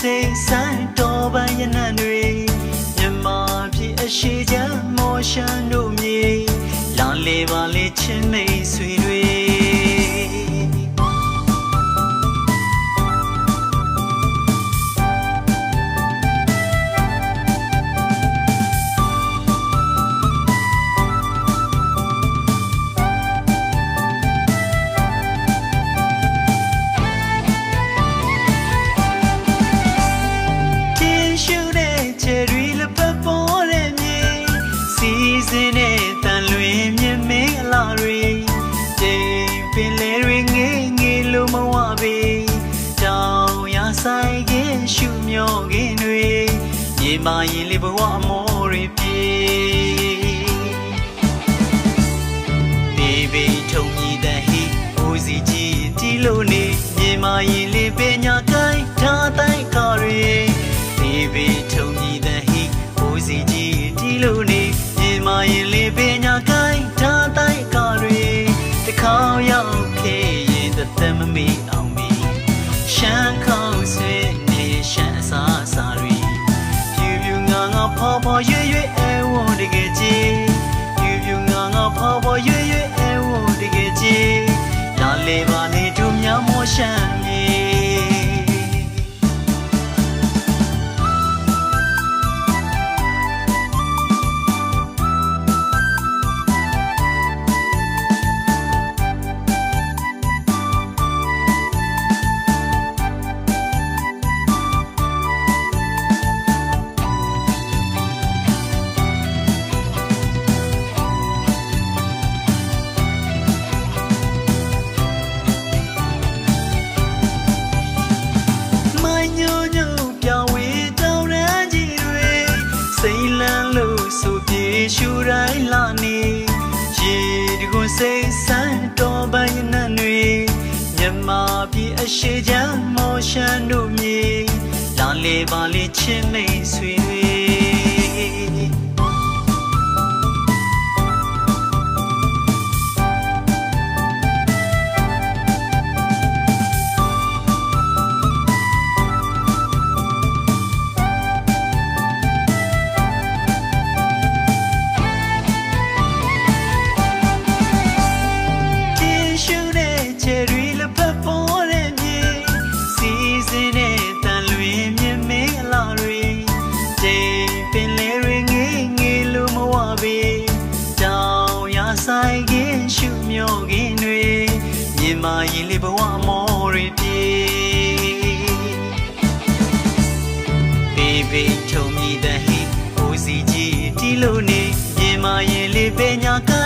စေဆိုင်တော်ပန်းရနံတွေမြမပြည်အရှိချမ်းမောရှန်တို့မြေလောင်လေပါလေချင်းမိတ်ဆွေ မာရင်လေးဘဝအမောတွေပြ ဖော်ရွေ့ရွေ့အဲဝုန်တကယ်ကြီးပြူပြူငါငါဖော်ဖော်ရွေ့ရွေ့အဲဝုန်တကယ်ကြီးလာလေပါနေသူများမောရှမ်း အရှိချမ်းမောရှန်တို့မြေလာလေပါလေချင်းမိတ်ဆွေ မောရီပြေဘေဘေချုံမိတဲ့ဟိုစီကြီးတီလို့နေမြေမာရင်လေးပဲညာက